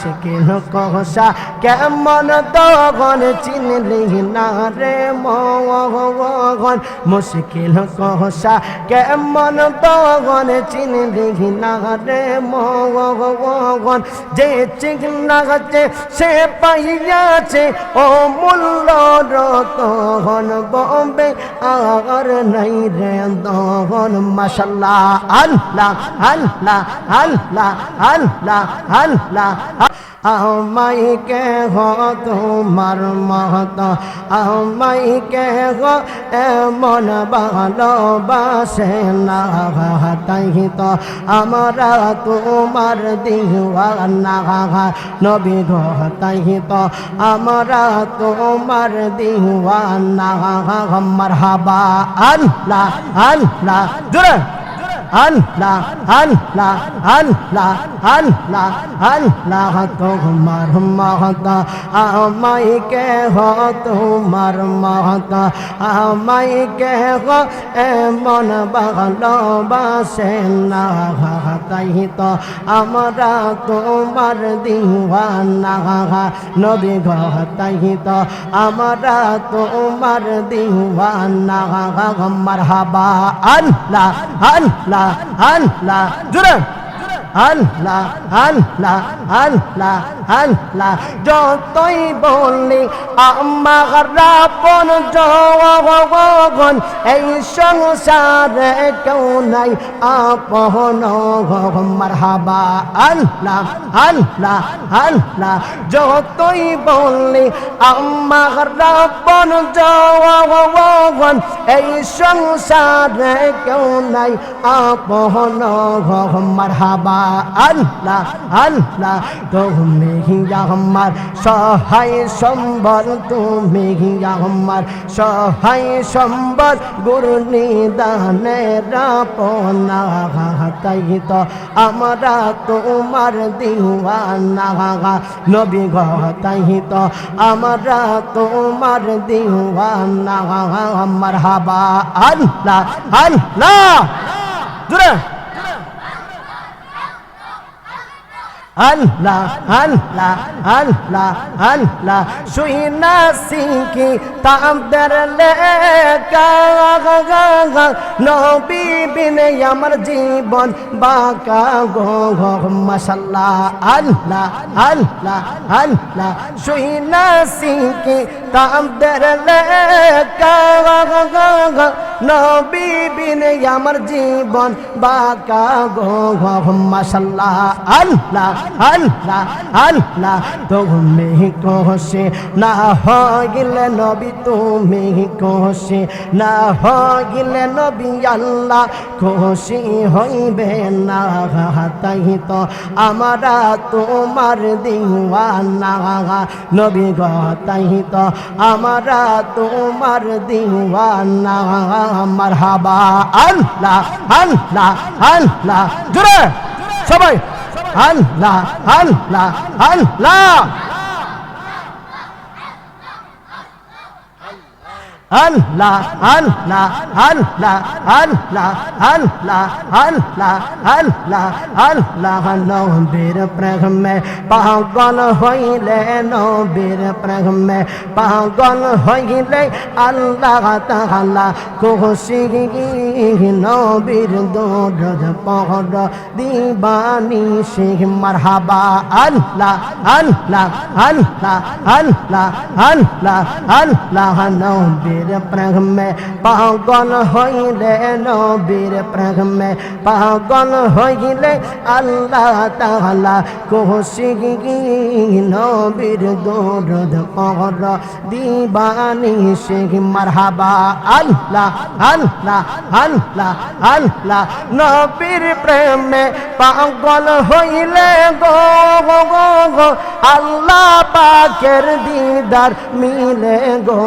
মুশকিল কষা কেমন তখন চিনলি না রে মগন মুশকিল কষা কেমন তখন চিনলি না রে মগন যে আছে সে পাইয়াছে, ও মূল্য রতন বম্বে আর নাই রে দহন। মাসাল্লাহ আল্লাহ আল্লাহ আল্লাহ আল্লাহ আল্লাহ আমাই কে হো তোমার মহত। আমাই কে হো এমন ভালোবাসে না তাই তো আমরা তোমার দিওয়ানা নবী গো তাই তো আমরা তোমার দিওয়ানা মারহাবা আল্লাহ আল্লাহ জোরে আল্লাহ আল্লাহ আল্লাহ আল্লাহ আল্লাহ তোমার মহত আমাই কে হো তোমার মহত আমাই কে হো এমন ভালোবাসে না তাই তো আমরা তোমার দিওয়ানা নবী গো তাই তো আমরা তোমার দিওয়ানা মারহাবা। আল্লাহ আল্লাহ আল্লাহ। জুড়ে আল্লাহ আল্লাহ আল্লাহ। আল্লাহ যতই বলি, আমার রাপন জগন, এই সংসারে কেউ নাই, আপন মারহাবা, আল্লাহ আল্লাহ আল্লাহ যতই বলি, আমার রাপন জগন, এই সংসারে কেউ নাই, আপন মারহাবা, আল্লাহ আল্লাহ তুমি আমার সহায় সম্বল, তুমি আমার সহায় সম্বল, গুরু নিদানের তাই তো আমরা তোমার দিওয়ানা। নবী গ, তাই তো আমরা তোমার দিওয়ানা। আমার হাবা আল্লাহ আল্লাহ। জুড়ে আল্লাহ আল্লাহ আল্লাহ আল্লাহ শুই না সিকি তাদের নবী বিনে আমার জীবন বাঁকা গো মাসাল্লাহ আল্লাহ আল্লাহ আল্লাহ শুই না সিকি তাদের লেখা নবী বিনে আমার জীবন বাঁকা মাসাল্লাহ আল্লাহ আল্লাহ আল্লাহ। তুমি কোষে না হইলে নবী, তুমি কোষে না হইলে নবী, আল্লাহ খুশি হইবে না। তাই তো আমরা তোমার দিওয়ানা। নবী গ, তাই তো আমরা তোমার দিওয়ানা মারহাবা আল্লাহ আল্লাহ আল্লাহ। জোরে সবাই আল্লাহ আল্লাহ আল্লাহ। আল্লাহ আল্লাহ আল্লাহ আল্লাহ আল্লাহ আল্লাহ আল্লাহ আল্লাহ নবীর প্রেমে পাগল হইলে নবীর প্রেমে পাগল হইলে আল্লাহ তাআলা খুশি নবীর দরদ পহর দিবানি সে মারহাবা আল্লাহ আল্লাহ আল্লাহ আল্লাহ আল্লাহ আল্লাহ নবীর প্রেমে পাগল হইলে নবীর প্রেমে পাগল হইলে আল্লাহ তাআলা খুশি নবীর দরদ পহর দিবানি সে মারহাবা। আল্লাহ আল্লাহ আল্লাহ আল্লাহ, নবীর প্রেমে পাগল হইলে গো গো। আল্লাহ পাকের দিদার মিলে গো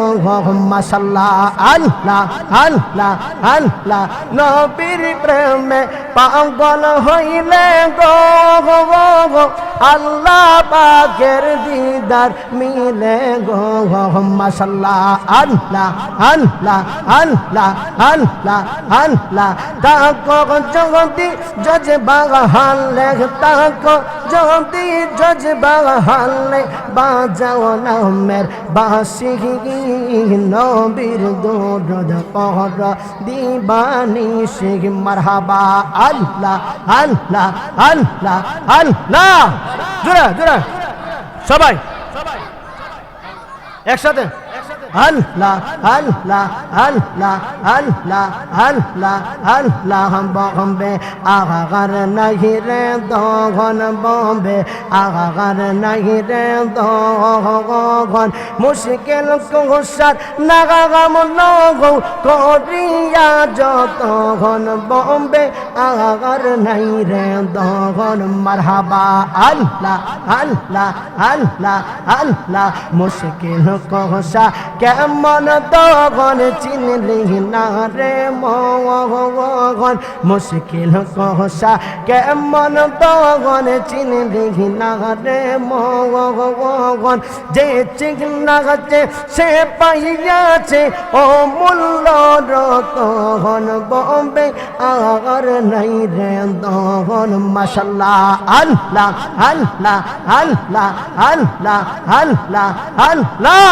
মাশাল্লাহ আল্লাহ আল্লাহ আল্লাহ। নবীর প্রেমে পাগল হইলে গো। আল্লাহ পাকের দিদার মিলে গো মাশাল্লাহ আল্লাহ আল্লাহ আল্লাহ আল্লাহ আল্লাহ। তাকো জগতি জজ বাগান লেখ তাকো যদি জজবা হালে, বাজাও নামের বাসি নবীর দৌড় পহর দিবানি শিখ মারহাবা। আল্লাহ আল্লাহ আল্লাহ আল্লাহ। জোরে জোরে সবাই। একসাথে। আল্লাহ আল্লাহ বম্বে। আগার নাহি রে বম্বে। আগার নাহি রে মুশকিল কুসার নাগাগাম লগৌ করিয়া যতগন বম্বে। আগার নাই রে দগন মারহাবা আল্লাহ আল্লাহ আল্লাহ আল্লাহ মুশকিল কহসা কেমন তখন চিনলি না রে মগন মুশকিল কহসা কেমন তখন চিনলি না রে মগন যে চিহ্নাছে সে পাইয়াছে ও মূল্য রতন বম্বে আর নাই রে দন মাসাল্লাহ আল্লাহ আল্লাহ আল্লাহ আল্লাহ আল্লাহ আল্লাহ।